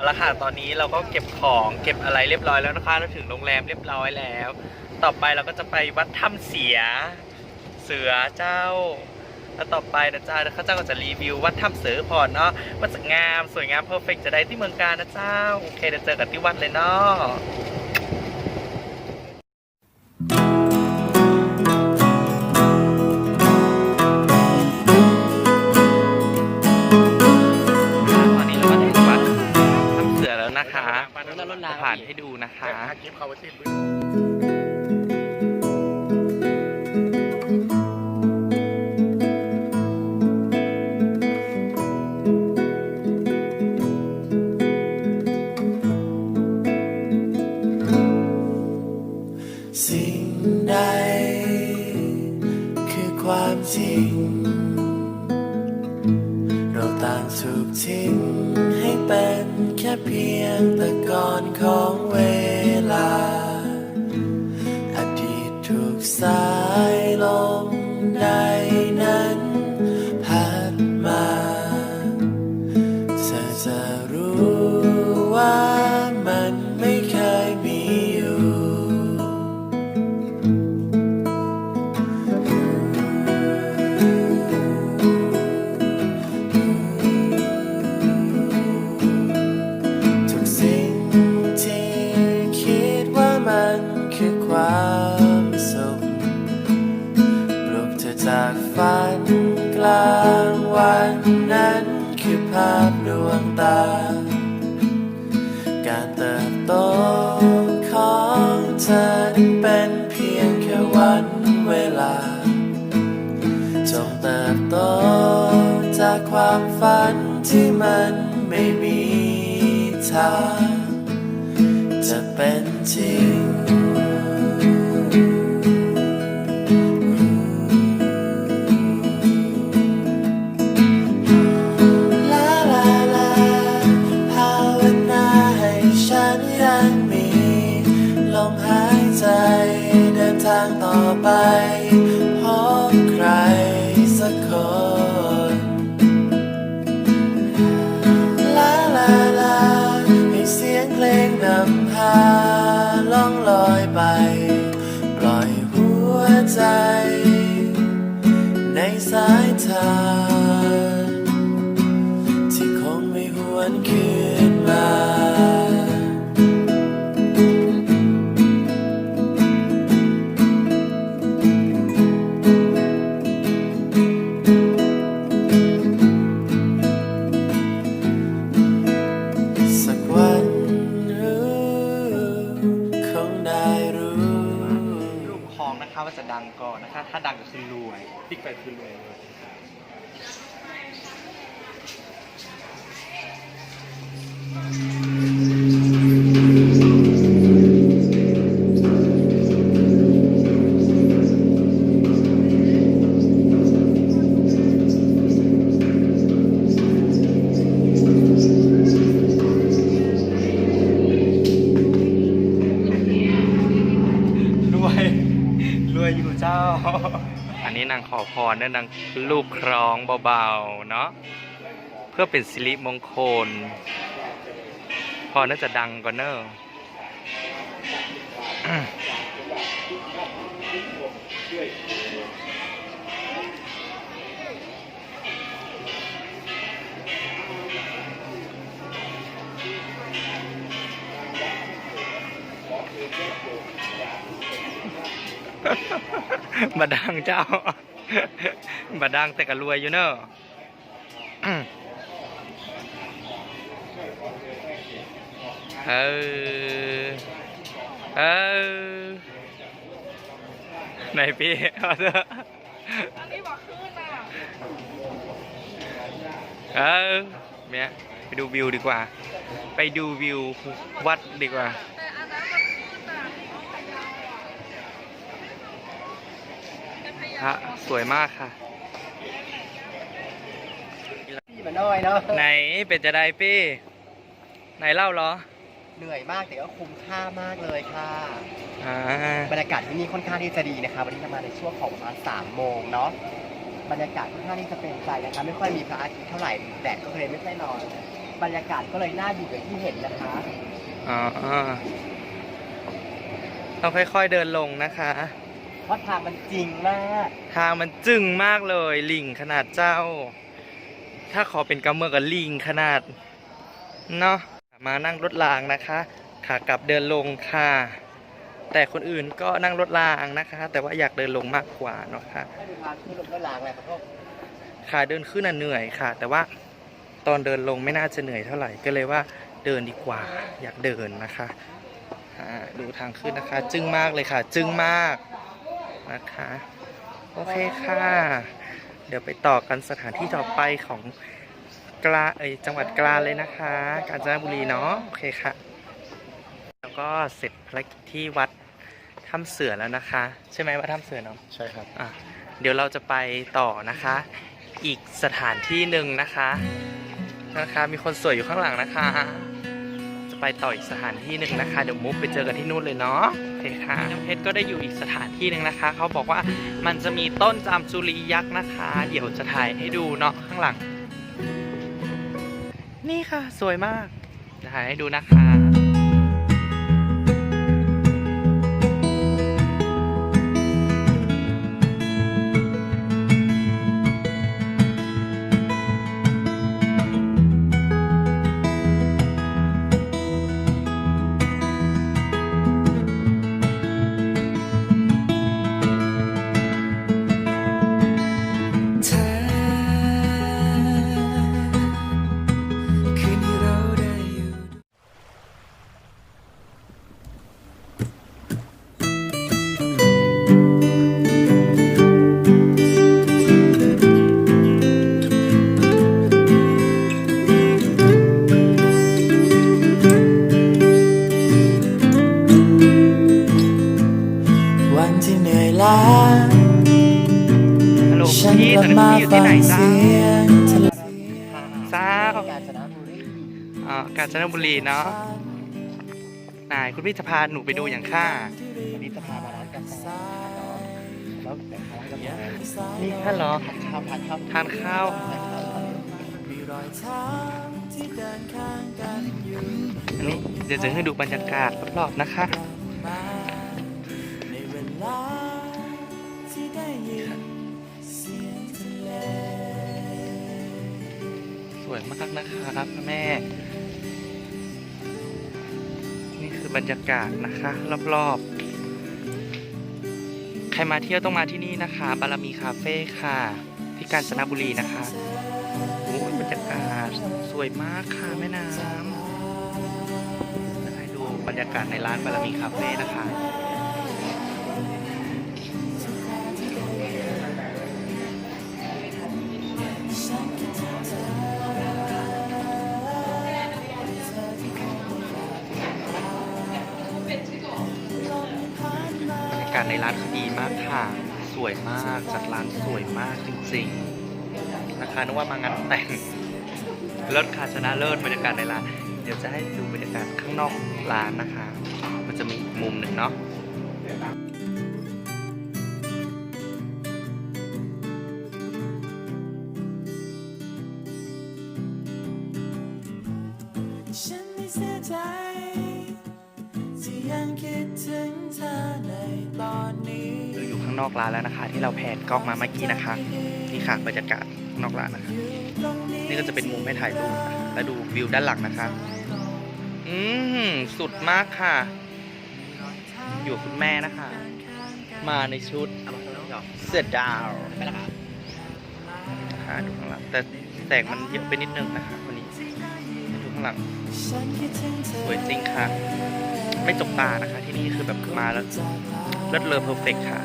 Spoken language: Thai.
เอาละค่ะตอนนี้เราก็เก็บของเก็บอะไรเรียบร้อยแล้วนะคะเราถึงโรงแรมเรียบร้อยแล้ว ต่อไปเราก็จะไปวัดถ้ำเสีย เสือเจ้า แล้วต่อไปนะจ๊ะเขาเจ้าก็จะรีวิววัดถ้ำเสือพรเนาะว่าจะงามสวยงามเพอร์เฟกจะได้ที่เมืองการนะเจ้าโอเคเดี๋ยวเจอกันที่วัดเลยเนาะ จริง เราต่างถูกทิ้งให้เป็นแค่เพียงตะกอนของเวลา อดีตถูกสาางวันนั้นคือภาพดวงตา การเติบโตของเธอนั้นเป็นเพียงแค่วันเวลา จงเติบโตจากความฝันที่มันไม่มีทางจะเป็นจริงายทางที่คงไม่หวนคืนมา สักวันรู้คงได้รู้รูปคลองนะคะว่าจะดังก่อนนะคะ ถ้าดังก็คือรวย ติ๊กไปคือรวย วยอยู่เจ้า อันนี้นางขอพรเนี่ยนางลูกครองเบาๆเนาะเพื่อเป็นสิริมงคล พอน่าจะดังกว่าเนอะ บาดังเจ้าบาดังแต่ก็รวยอยู่เนอะเออ เออไหนพี่เอาเถอะอันนี้บอกขึ้นอะ เออเมียไปดูวิวดีกว่า ไปดูวิววัดดีกว่า แต่อันนั้นมันขึ้นอะเป็น พพยาระสวยมากค่ะ พี่มาน้อยเนาะ ไหนเป็นจะได้พี่ไหนเล่าเหรอเหนื่อยมากแต่ก็คุ้มค่ามากเลยค่ะ อ่าบรรยากาศที่นี่ค่อนข้างที่จะดีนะคะวันนี้เรามาในช่วงของประมาณสามโมงเนาะ บรรยากาศค่อนข้างที่จะเป็นใจนะคะไม่ค่อยมีพระอาทิตย์เท่าไหร่แดดก็เลยไม่ค่อยร้อน บรรยากาศก็เลยน่าอยู่อย่างที่เห็นนะคะอ๋อต้องค่อยๆเดินลงนะคะเพ ราะทางมันจริงมากทางมันจึงมากเลยลิงขนาดเจ้า ถ้าขอเป็นกำเมือกับลิงขนาดเนาะมานั่งรถรางนะคะ ขากลับเดินลงค่ะ แต่คนอื่นก็นั่งรถรางนะคะ แต่ว่าอยากเดินลงมากกว่าเนาะค่ะให้ดูทาขึ้นก็ล้างเลยครับพวกขาเดินขึ้นน่ะเหนื่อยค่ะ แต่ว่าตอนเดินลงไม่น่าจะเหนื่อยเท่าไหร่ก็เลยว่าเดินดีกว่าอยากเดินนะคะดูทางขึ้นนะคะ จึ้งมากเลยค่ะ จึ้งมาก นะคะ โอเคค่ะ เดี๋ยวไปต่อกันสถานที่ต่อไปของกลาเอยจังหวัดกลาเลยนะคะ กาญจนบุรีเนาะโอเคค่ะ แล้วก็เสร็จภารกิจที่วัดถ้ำเสือแล้วนะคะ ใช่ไหมวัดถ้ำเสือเนาะใช่ครับอะเดี๋ยวเราจะไปต่อนะคะ อีกสถานที่หนึ่งนะคะนะคะ มีคนสวยอยู่ข้างหลังนะคะจะ ไปต่ออีกสถานที่หนึ่งนะคะ เดี๋ยวมุกไปเจอกันที่นู่นเลยเนาะโอเคค่ะน้ำเพชรก็ได้อยู่อีกสถานที่หนึ่งนะคะ เขาบอกว่ามันจะมีต้นจามจุรียักษ์นะคะ เดี๋ยวจะถ่ายให้ดูเนาะข้างหลัง นี่ค่ะ สวยมากจะถ่ายให้ดูนะคะ กาญจนบุรีเนาะนายคุณพี่จะพาหนูไปดูอย่างค่าวันนี้จะพามาร้านกาแฟแล้วเดี๋ยวเขาให้เราไปนี่ค่ะเหรอทานข้าวทานข้าวทานข้าวอันนี้เดี๋ยวจะให้ดูบรรยากาศรอบๆนะคะมาในเวลาที่ได้ยินเสียงทะเลสวยมากนะครับแม่ อบรรยากาศนะคะ รอบๆ ใครมาเที่ยวต้องมาที่นี่นะคะ บารมีคาเฟ่ค่ะ ที่กาญจนบุรีนะคะโอ้ยบรรยากาศสวยมากค่ะแม่น้ำให้ดูบรรยากาศในร้านบารมีคาเฟ่นะคะ ในร้านคือดีมากค่ะ สวยมาก จัดร้านสวยมากจริงๆ นะคะนึกว่ามางานแต่งเลิศค่ะชนะเลิศบรรยากาศในร้าน เดี๋ยวจะให้ดูบรรยากาศข้างนอกร้านนะคะ มันจะมีอีกมุมหนึ่งเนาะฉันไม่เสียใจที่ยังคิดถึง ตอนนี้เราอยู่ข้างนอกร้านแล้วนะคะ ที่เราแผนกล้องมาเมื่อกี้นะคะนี่ค่ะบรรยากาศข้างนอกร้านนะคะนี่ก็จะเป็นมุมให้ถ่ายรูปนะคะแล้วดูวิวด้านหลังนะคะ อืมสุดมากค่ะ อยู่กับคุณแม่นะคะ มาในชุดเสือดาวไปแล้วครับนะคะดูข้างหลังแต่แสงมันเยอะไปนิดนึงนะคะวันนี้ดูข้างหลังฉันคิดถึงเธอสวยจริงค่ะ ไม่จกตานะคะ ที่นี่คือแบบมาแล้วเลิศเลอเพอร์เฟกค่ะ